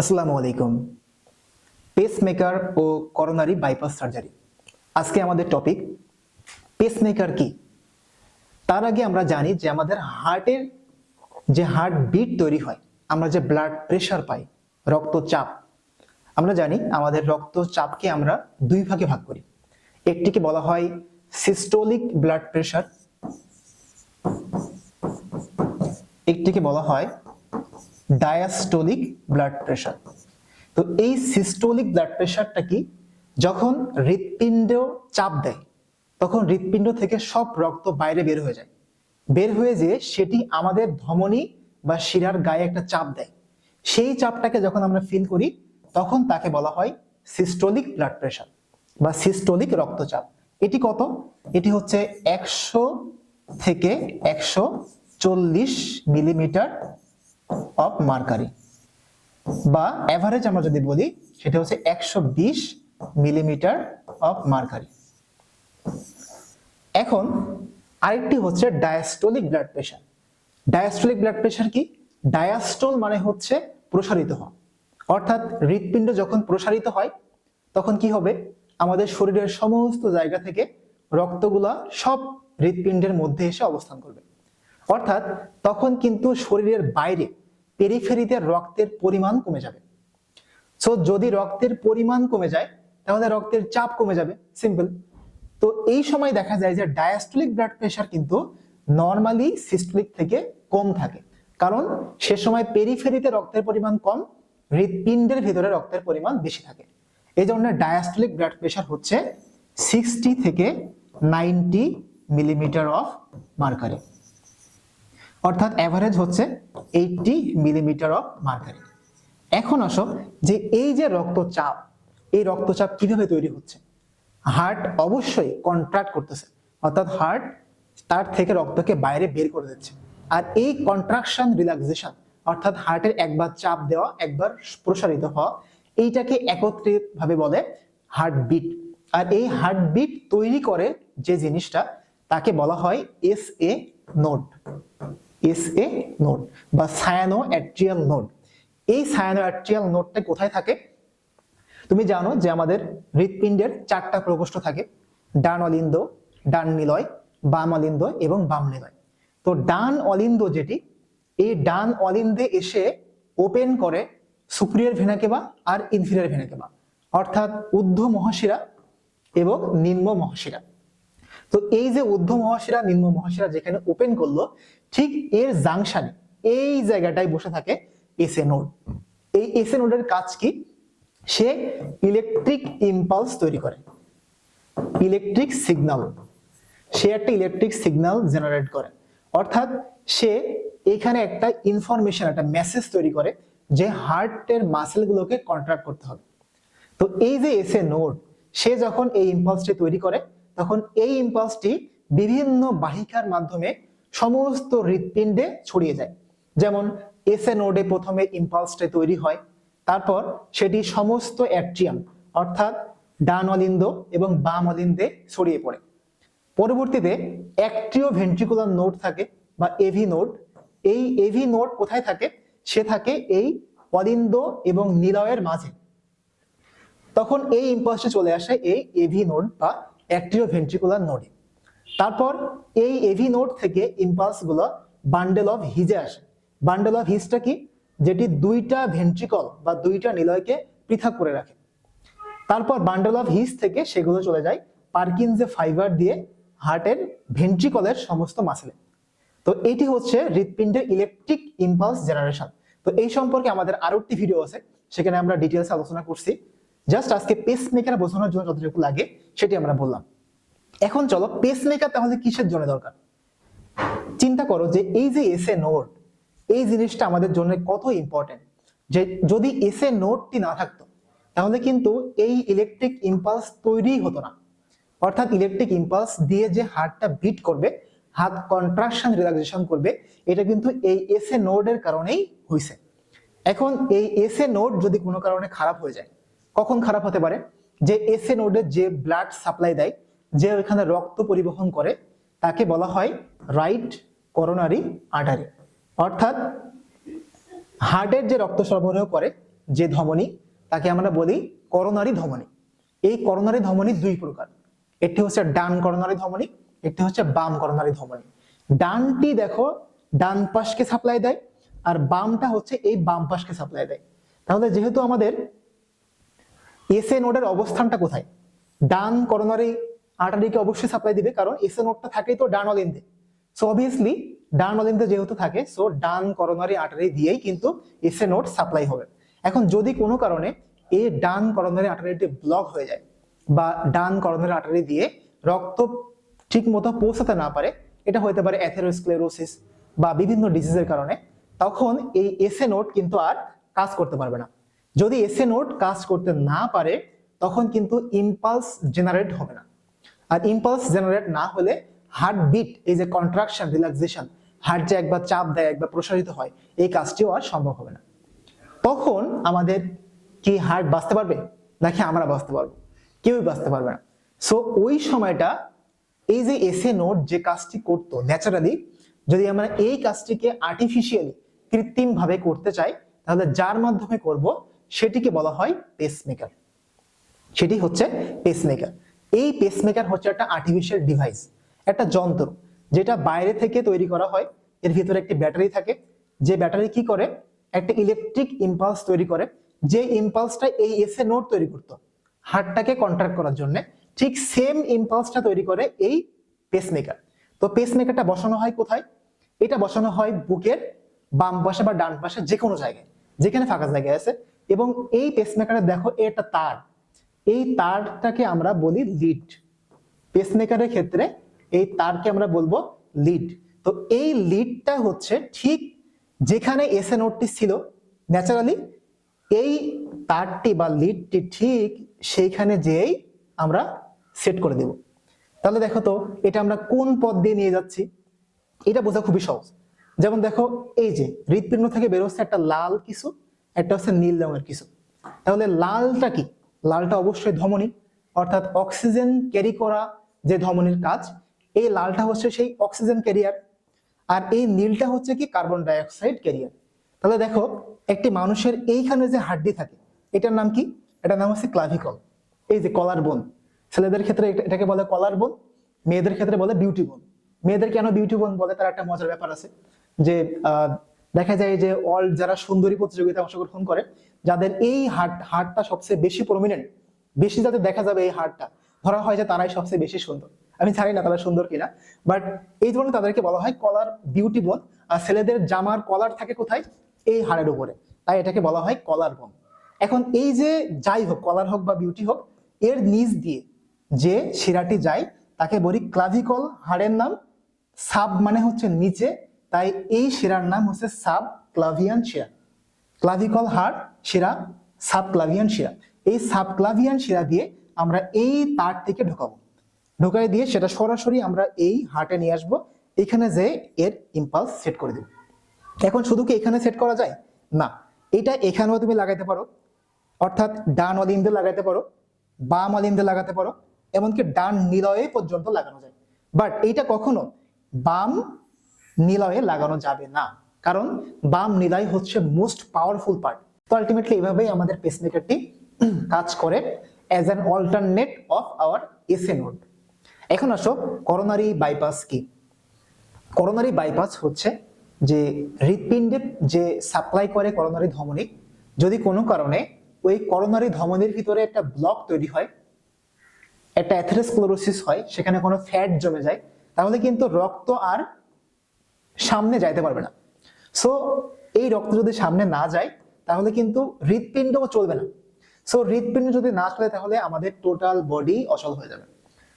আসসালামু আলাইকুম। পেসমেকার ও করোনারি বাইপাস সার্জারি আজকে আমাদের টপিক পেসমেকার কি? তার আগে আমরা জানি যে আমাদের হার্টের যে হার্ট বিট তৈরি হয়, আমরা যে ব্লাড প্রেশার পাই, রক্তচাপ, আমরা জানি আমাদের রক্তচাপকে আমরা দুই ভাগে ভাগ করি। একটিকে বলা হয় সিস্টোলিক ব্লাড প্রেশার একটিকে বলা হয় ডায়াস্টোলিক ব্লাড প্রেশার তো এই সিস্টোলিক ব্লাড প্রেশারটা কি? যখন হৃৎপিণ্ড চাপ দেয়, তখন হৃৎপিণ্ড থেকে সব রক্ত বাইরে বের হয়ে যায়। বের হয়ে যেয়ে সেটি আমাদের ধমনী বা শিরার গায়ে একটা চাপ দেয়। সেই চাপটাকে যখন আমরা ফিল করি, তখন তাকে বলা হয় সিস্টোলিক ব্লাড প্রেশার বা সিস্টোলিক রক্তচাপ। এটি কত? এটি হচ্ছে একশো থেকে একশো চল্লিশ মিলিমিটার অফ মার্কারি বা অ্যাভারেজ আমরা যদি বলি, সেটা হচ্ছে একশো বিশ মিলিমিটার অফ মার্কারি এখন আরেকটি হচ্ছে diastolic blood pressure diastolic blood pressure কি? ডায়াস্টোল মানে হচ্ছে প্রসারিত হওয়া। অর্থাৎ হৃৎপিণ্ড যখন প্রসারিত হয়, তখন কি হবে? আমাদের শরীরের সমস্ত জায়গা থেকে রক্তগুলা সব হৃৎপিণ্ডের মধ্যে এসে অবস্থান করবে। অর্থাৎ তখন কিন্তু শরীরের বাইরে পেরিফেরিতে রক্তের পরিমাণ কমে যাবে। সো যদি রক্তের পরিমাণ কমে যায়, তাহলে রক্তের চাপ কমে যাবে। সিম্পল তো এই সময় দেখা যায় যে ডায়াস্টোলিক ব্লাড প্রেশার কিন্তু নর্মালি সিস্টলিক থেকে কম থাকে। কারণ সে সময় পেরিফেরিতে রক্তের পরিমাণ কম, হৃৎপিণ্ডের ভিতরে রক্তের পরিমাণ বেশি থাকে। এই জন্য ডায়াস্টোলিক ব্লাড প্রেশার হচ্ছে সিক্সটি থেকে নাইনটি মিলিমিটার অফ মার্কারি অর্থাৎ অ্যাভারেজ হচ্ছে এইটটি মিলিমিটার অফ মার্কারি এখন আসো যে এই যে রক্তচাপ, এই রক্তচাপ কীভাবে তৈরি হচ্ছে? হার্ট অবশ্যই কন্ট্রাক্ট করতেছে, অর্থাৎ হার্ট তার থেকে রক্তকে বাইরে বের করে দিচ্ছে। আর এই কন্ট্রাকশন রিল্যাক্সেশন অর্থাৎ হার্টের একবার চাপ দেওয়া, একবার প্রসারিত হওয়া, এইটাকে একত্রিত ভাবে বলে হার্টবিট আর এই হার্টবিট তৈরি করে যে জিনিসটা, তাকে বলা হয় S A node S A node বা সায়ানো অ্যাট্রিয়াল নোড। এই সায়ানো অ্যাট্রিয়াল নোডটা কোথায় থাকে? তুমি জানো যে আমাদের হৃৎপিণ্ডের চারটা প্রকোষ্ঠ থাকে ডান অলিন্দ ডান নিলয় বাম অলিন্দ এবং বাম নিলয় তো ডান অলিন্দ যেটি, এই ডান অলিন্দে এসে ওপেন করে সুপ্রিয়ার ভেনাকেবা আর ইনফিরিয়ার ভেনাকেবা, অর্থাৎ ঊর্ধ্ব মহাশিরা এবং নিম্ন মহাশিরা। তো এই যে ঊর্ধ্ব মহাশিরা, নিম্ন মহাশিরা যেখানে ওপেন করল ঠিক এর জাংশনে এই জায়গাটায় বসে থাকে এসএ নোড এই এসএ নোডের কাজ কি? সে ইলেকট্রিক ইম্পালস তৈরি করে। ইলেকট্রিক সিগন্যাল সে একটা ইলেকট্রিক সিগন্যাল জেনারেট করে। অর্থাৎ সে এখানে একটা ইনফরমেশন একটা মেসেজ তৈরি করে যে হার্টের মাসেলগুলোকে কন্ট্রাক্ট করতে হবে। তো এই যে এসে নোড সে যখন এই ইম্পালসটি তৈরি করে, তখন এই ইম্পালসটি বিভিন্ন বাহিকার মাধ্যমে সমস্ত হৃৎপিণ্ডে ছড়িয়ে যায়। যেমন এসএ নোডে প্রথমে ইম্পালসটা তৈরি হয়, তারপর সেটি সমস্ত অ্যাট্রিয়াম অর্থাৎ ডান অলিন্দ এবং বাম অলিন্দে ছড়িয়ে পড়ে। পরবর্তীতে অ্যাক্ট্রিও ভেন্ট্রিকুলার নোড থাকে বা এভি নোড এই এভি নোড কোথায় থাকে? সে থাকে এই অলিন্দ এবং নিলয়ের মাঝে। তখন এই ইম্পালসটি চলে আসে এই এভি নোড বা অ্যাক্ট্রিও ভেন্ট্রিকুলার নোডে তারপর এই এভি নোড থেকে ইম্পালসগুলো বান্ডেল অফ হিজে আসে। বান্ডেল অফ হিজটা কি? যেটি দুইটা ভেন্ট্রিকল বা দুইটা নিলয়কে পৃথক করে রাখে। তারপর বান্ডেল অফ হিজ থেকে সেগুলো চলে যায় পার্কিনসে ফাইবার দিয়ে হার্টের ভেন্ট্রিকলের সমস্ত মাসেলে। তো এটি হচ্ছে হৃৎপিণ্ডের ইলেকট্রিক ইম্পালস জেনারেশন। তো এই সম্পর্কে আমাদের আরও একটি ভিডিও আছে, সেখানে আমরা ডিটেলস আলোচনা করছি। জাস্ট আজকে পেস মেকার বোঝানোর জন্য যতটুকু লাগে, সেটি আমরা বললাম। এখন চলো পেস মেকার তাহলে কিসের জন্য দরকার? চিন্তা করো যে এই যে এসএ নোট এই জিনিসটা আমাদের জন্য কত ইম্পর্টেন্ট যে যদি এসএ নোটটি না থাকতো, তাহলে কিন্তু এই ইলেকট্রিক ইম্পালস তৈরি হতো না। অর্থাৎ ইলেকট্রিক ইম্পালস দিয়ে যে হার্টটা বিট করবে, হাত কন্ট্রাকশন রিল্যাক্সেশন করবে, এটা কিন্তু এই এসএ নোডের কারণেই হয়েছে এখন এই এসএ নোড যদি কোনো কারণে খারাপ হয়ে যায়, কখন খারাপ হতে পারে? যে এসএ নোডের যে ব্লাড সাপ্লাই দেয় যে ওইখানে রক্ত পরিবহন করে, তাকে বলা হয় রাইট করোনারি আর্টারি অর্থাৎ হার্টের যে রক্ত সরবরাহ করে, যে ধমনী, তাকে আমরা বলি করোনারি ধমনী। এই করোনারি ধমনী দুই প্রকার। একটি হচ্ছে ডান করোনারি ধমনী, একটি হচ্ছে বাম করোনারি ধমনী। ডানটি দেখো, ডান পাশকে সাপ্লাই দেয়, আর বামটা হচ্ছে এই বাম পাশকে সাপ্লাই দেয়। তাহলে যেহেতু আমাদের এসএ নোডের অবস্থানটা কোথায়? ডান করোনারি আর্টারিকে অবশ্যই সাপ্লাই দিবে, কারণ এসএ নোটটা থাকেই তো ডান অলিন্দে সো অবভিয়াসলি ডান অলিন্দে যেহেতু থাকে সো ডান করোনারি আটারি দিয়েই কিন্তু এসএ নোট সাপ্লাই হবে। এখন যদি কোনো কারণে এই ডান করোনারি আর্টারিটি ব্লক হয়ে যায়, বা ডান করোনারি আটারি দিয়ে রক্ত ঠিক মতো পৌঁছাতে না পারে, এটা হতে পারে অ্যাথেরোস্ক্লেরোসিস বা বিভিন্ন ডিজিজের কারণে, তখন এই এসএ নোট কিন্তু আর কাজ করতে পারবে না। যদি এসএ নোট কাজ করতে না পারে, তখন কিন্তু ইম্পালস জেনারেট হবে না। আর ইম্পালস জেনারেট না হলে হার্ট বিট এই যে কন্ট্রাকশন রিল্যাক্সেশন হার্ট যে একবার চাপ দেয়, একবার প্রসারিত হয়, এই কাজটিও আর সম্ভব হবে না। তখন আমাদের কি হার্ট বাঁচতে পারবে? নাকি আমরা বাঁচতে পারব? কেউই বাঁচতে পারবে না। সো ওই সময়টা এই যে এসএ নোট যে কাজটি করতো ন্যাচারালি যদি আমরা এই কাজটিকে আর্টিফিশিয়ালি কৃত্রিম ভাবে করতে চাই, তাহলে যার মাধ্যমে করব, সেটিকে বলা হয় পেসমেকার সেটি হচ্ছে পেসমেকার এই পেসমেকার হচ্ছে একটা আর্টিফিশিয়াল ডিভাইস একটা যন্ত্র, যেটা বাইরে থেকে তৈরি করা হয়। এর ভিতরে একটি ব্যাটারি থাকে। যে ব্যাটারি কি করে? একটা ইলেকট্রিক ইম্পালস তৈরি করে। যে ইম্পালসটা এই এসএ নোট তৈরি করতো হার্টটাকে কন্ট্রাক্ট করার জন্য, ঠিক সেম ইম্পালসটা তৈরি করে এই পেসমেকার তো পেসমেকারটা বসানো হয় কোথায়? এটা বসানো হয় বুকের বাম পাশে বা ডান পাশে যে কোনো জায়গায়, যেখানে ফাঁকা জায়গায় আছে। এবং এই পেসমেকারে দেখো এটা তার। এই তারটাকে আমরা বলি লিড পেসমেকারের ক্ষেত্রে এই তারকে আমরা বলব লিড তো এই লিডটা হচ্ছে ঠিক যেখানে এসএ নোটটি ছিল ন্যাচারালি এই তারটি বা লিডটি ঠিক সেইখানে যেই আমরা সেট করে দেব। তাহলে দেখো তো, এটা আমরা কোন পথ দিয়ে নিয়ে যাচ্ছি? এটা বোঝা খুবই সহজ। যেমন দেখো, এই যে হৃৎপিণ্ড থেকে বেরোচ্ছে একটা লাল কিছু, একটা হচ্ছে নীল রঙের কিছু। তাহলে লালটা কি? লালটা অবশ্যই ধমনী, অর্থাৎ অক্সিজেন ক্যারি করা যে ধমনীর কাজ, এই লালটা হচ্ছে সেই অক্সিজেন ক্যারিয়ার আর এই নীলটা হচ্ছে কি কার্বন ডাইঅক্সাইড ক্যারিয়ার তাহলে দেখো, একটি মানুষের এইখানে যে হাড্ডি থাকে, এটার নাম কি? এটার নাম হচ্ছে ক্লাভিকল এই যে কলার বোন, ছেলেদের ক্ষেত্রে এটা- এটাকে বলে কলার বোন, মেয়েদের ক্ষেত্রে বলে বিউটি বোন। মেয়েদের কেন বিউটি বোন বলে? তার একটা মজার ব্যাপার আছে যে দেখা যায় যে অল যারা সুন্দরী প্রতিযোগিতায় অংশগ্রহণ করে, যাদের এই হাট, হাটটা সবচেয়ে বেশি প্রমিনেন্ট বেশি যাদের দেখা যাবে এই হাটটা, ধরা হয় যে তারাই সবচেয়ে বেশি সুন্দর। আমি জানি না তারা সুন্দর কিনা বাট এই ধরনের তাদেরকে বলা হয় কলার বিউটি বোন আর ছেলেদের জামার কলার থাকে কোথায়? এই হাড়ের উপরে। তাই এটাকে বলা হয় কলার বোন এখন এই যে যাই হোক কলার হোক বা বিউটি হোক, এর নিচ দিয়ে যে শিরাটি যায়, তাকে বলি ক্লাভিকল হাড়ের নাম সাব মানে হচ্ছে নিচে তাই এই শিরার নাম হচ্ছে সাব ক্লাভিয়ান শিরা ক্লাভিকল হাড়, শিরা সাব ক্লাভিয়ান শিরা। এই সাব ক্লাভিয়ান শিরা দিয়ে আমরা এই তার থেকে ঢোকাবো। ঢোকাই দিয়ে সেটা সরাসরি আমরা এই হার্টে নিয়ে আসব। এখানে যে এর ইম্পালস সেট করে দেব। এখন শুধু কি এখানে সেট করা যায়? না, এটা এখানেও তুমি লাগাইতে পারো। অর্থাৎ ডান অলিন্দে লাগাইতে পারো, বাম অলিন্দে লাগাতে পারো, এমনকি ডান নিলয়ে পর্যন্ত লাগানো যায়। বাট এইটা কখনো বাম নিলয়ে লাগানো যাবে না। কারণ বাম নিলয় হচ্ছে মোস্ট পাওয়ারফুল পার্ট তো আলটিমেটলি এভাবেই আমাদের পেসমেকারটি কাজ করে as an alternate of our SA node এখন আসো করোনারি বাইপাস কি? করোনারি বাইপাস হচ্ছে যে হৃৎপিণ্ডে যে সাপ্লাই করে করোনারি ধমনী, যদি কোনো কারণে ওই করোনারি ধমনীর ভিতরে একটা ব্লক তৈরি হয়, একটা অ্যাথেরোস্ক্লেরোসিস হয়, সেখানে কোনো ফ্যাট জমে যায়, তাহলে কিন্তু রক্ত আর সামনে যাইতে পারবে না। সো এই রক্ত যদি সামনে না যায়, তাহলে কিন্তু হৃৎপিণ্ডও চলবে না। সো হৃৎপিণ্ড যদি না চলে, তাহলে আমাদের টোটাল বডি অচল হয়ে যাবে।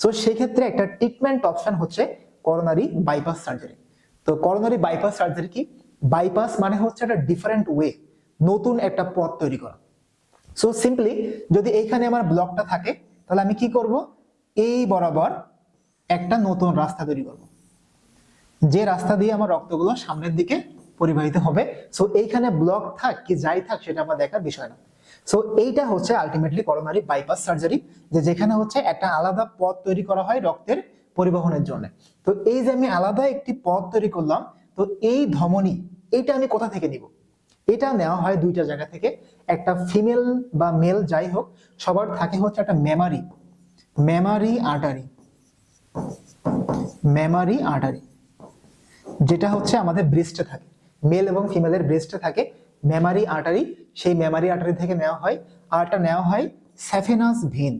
সো সেক্ষেত্রে একটা ট্রিটমেন্ট অপশন হচ্ছে করোনারি বাইপাস সার্জারি তো করোনারি বাইপাস সার্জারি কি? বাইপাস মানে হচ্ছে একটা ডিফারেন্ট ওয়ে নতুন একটা পথ তৈরি করা। সো সিম্পলি যদি এইখানে আমার ব্লকটা থাকে, তাহলে আমি কি করব? এই বরাবর একটা নতুন রাস্তা তৈরি করব। যে রাস্তা দিয়ে আমার রক্তগুলো সামনের দিকে পরিবাহিত হবে। সো এইখানে ব্লক থাক কি যাই থাক সেটা আমার দেখার বিষয় না। সো এইটা হচ্ছে আলটিমেটলি করোনারি বাইপাস সার্জারি যে যেখানে হচ্ছে একটা আলাদা পথ তৈরি করা হয় রক্তের পরিবহনের জন্য। তো এই যে আমি আলাদা একটি পথ তৈরি করলাম, তো এই ধমনী এটা আমি কোথা থেকে নিব? এটা নেওয়া হয় দুইটা জায়গা থেকে। একটা ফিমেল বা মেল যাই হোক, সবার থাকে হচ্ছে একটা mammary mammary artery mammary artery যেটা হচ্ছে আমাদের ব্রেস্টে থাকে। মেল এবং ফিমেলের ব্রেস্টে থাকে মেমারি আর্টারি সেই মেমারি আর্টারি থেকে নেওয়া হয়। আরটা নেওয়া হয় স্যাফেনাস ভেন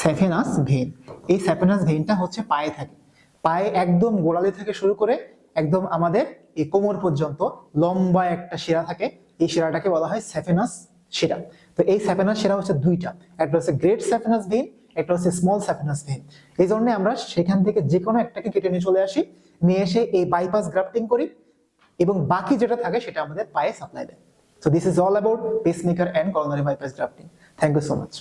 স্যাফেনাস ভেন এই স্যাফেনাস ভেনটা হচ্ছে পায়ে থাকে। পায়ে একদম গোড়ালি থেকে শুরু করে একদম আমাদের এই কোমর পর্যন্ত লম্বা একটা শিরা থাকে। এই শিরাটাকে বলা হয় স্যাফেনাস শিরা। তো এই স্যাফেনাস শিরা হচ্ছে দুইটা। একটা হচ্ছে গ্রেট স্যাফেনাস ভেন একটা হচ্ছে স্মল স্যাফেনাস ভেন এই জন্য আমরা সেখান থেকে যে কোনো একটাকে কেটে নিয়ে চলে আসি, নিয়ে এসে এই বাইপাস গ্রাফটিং করি এবং বাকি যেটা থাকে সেটা আমাদের পায়ে সাপ্লাই দেয়। So this is all about pacemaker and coronary bypass grafting thank you so much